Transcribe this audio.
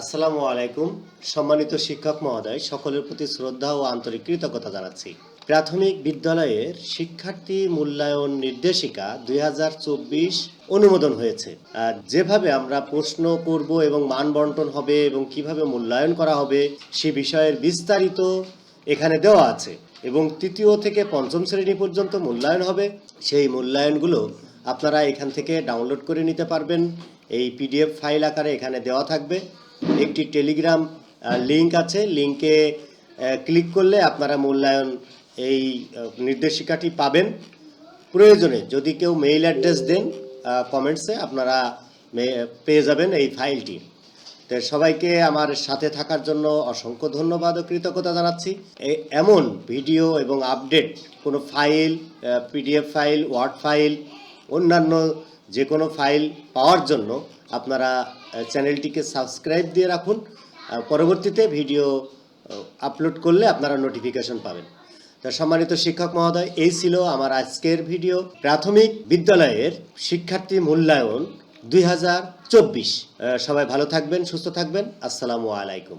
আসসালামু আলাইকুম, সম্মানিত শিক্ষক মহোদয়, সকলের প্রতি শ্রদ্ধা ও আন্তরিক কৃতজ্ঞতা জানাচ্ছি। প্রাথমিক বিদ্যালয়ের শিক্ষার্থী মূল্যায়ন নির্দেশিকা দুই হাজার চব্বিশ অনুমোদন হয়েছে। যেভাবে আমরা প্রশ্ন করব এবং মান বন্টন হবে এবং কীভাবে মূল্যায়ন করা হবে, সে বিষয়ের বিস্তারিত এখানে দেওয়া আছে এবং তৃতীয় থেকে পঞ্চম শ্রেণি পর্যন্ত মূল্যায়ন হবে। সেই মূল্যায়নগুলো আপনারা এখান থেকে ডাউনলোড করে নিতে পারবেন। এই পিডিএফ ফাইল আকারে এখানে দেওয়া থাকবে। একটি টেলিগ্রাম লিংক আছে। লিংকে ক্লিক করলে আপনারা মূল্যায়ন এই নির্দেশিকাটি পাবেন। প্রয়োজনে যদি কেউ মেইল অ্যাড্রেস দেন কমেন্টসে আপনারা পেয়ে যাবেন এই ফাইলটি। তো সবাইকে আমার সাথে থাকার জন্য অসংখ্য ধন্যবাদ ও কৃতজ্ঞতা জানাচ্ছি। এমন ভিডিও এবং আপডেট কোনো file PDF file word file অন্যান্য যে কোনো ফাইল পাওয়ার জন্য আপনারা চ্যানেলটিকে সাবস্ক্রাইব দিয়ে রাখুন। পরবর্তীতে ভিডিও আপলোড করলে আপনারা নোটিফিকেশন পাবেন। তা সম্মানিত শিক্ষক মহোদয়, এই ছিল আমার আজকের ভিডিও। প্রাথমিক বিদ্যালয়ের শিক্ষার্থী মূল্যায়ন দুই হাজার চব্বিশ। সবাই ভালো থাকবেন, সুস্থ থাকবেন। আসসালামু আলাইকুম।